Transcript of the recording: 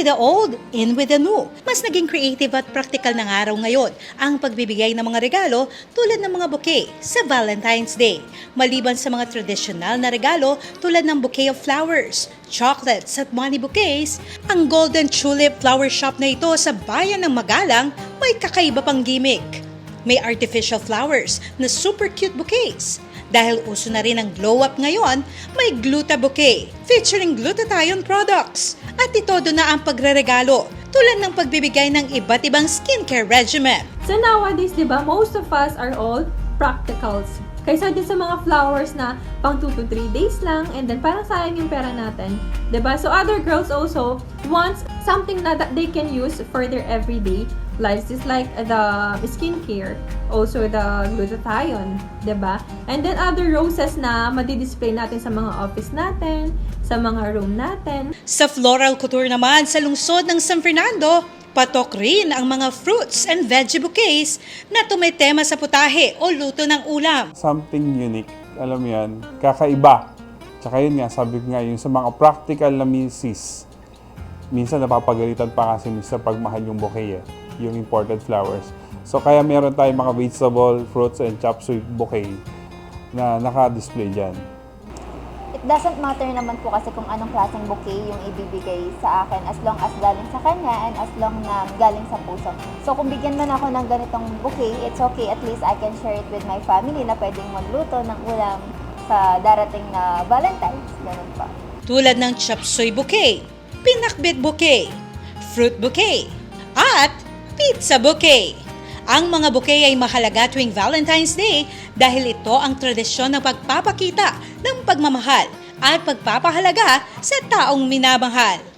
with the old, in with the new. Mas naging creative at practical ng araw ngayon ang pagbibigay ng mga regalo tulad ng mga bouquet sa Valentine's Day. Maliban sa mga tradisyonal na regalo tulad ng bouquet of flowers, chocolates at money bouquets, ang Golden Tulip Flower Shop na ito sa bayan ng Magalang may kakaiba pang gimmick. May artificial flowers na super cute bouquets. Dahil uso na rin ang glow up ngayon, may Gluta Bouquet featuring glutathione products. At ito doon na ang pagreregalo tulad ng pagbibigay ng iba't ibang skincare regimen. So nowadays, di ba, most of us are all practicals. Kaysa din sa mga flowers na pang 2 to 3 days lang and then parang sayang yung pera natin. ba? So other girls also wants something na that they can use for their everyday lives. Just like the skincare, also the glutathione, 'di ba? And then other roses na madi-display natin sa mga office natin, sa mga room natin. Sa floral couture naman sa lungsod ng San Fernando, patok rin ang mga fruits and veggie bouquets na tumitema sa putahe o luto ng ulam. something unique. Alam mo yan, kakaiba. Tsaka yun nga, sabi ko nga, yung sa mga practical na misis, minsan napapagalitan pa kasi sa pagmahal yung bouquet eh, yung imported flowers. So kaya meron tayong mga vegetable, fruits, and chop suey bouquet na naka-display dyan. It doesn't matter naman po kasi kung anong klaseng bouquet yung ibibigay sa akin as long as galing sa kanya and as long na galing sa puso. So kung bigyan man ako ng ganitong bouquet, it's okay. At least I can share it with my family na pwedeng magluto ng ulam sa darating na Valentine's. Ganun pa. tulad ng chop suey bouquet, pinakbit bouquet, fruit bouquet, pizza bouquet. Ang mga bouquet ay mahalaga tuwing Valentine's Day dahil ito ang tradisyon ng pagpapakita ng pagmamahal at pagpapahalaga sa taong minamahal.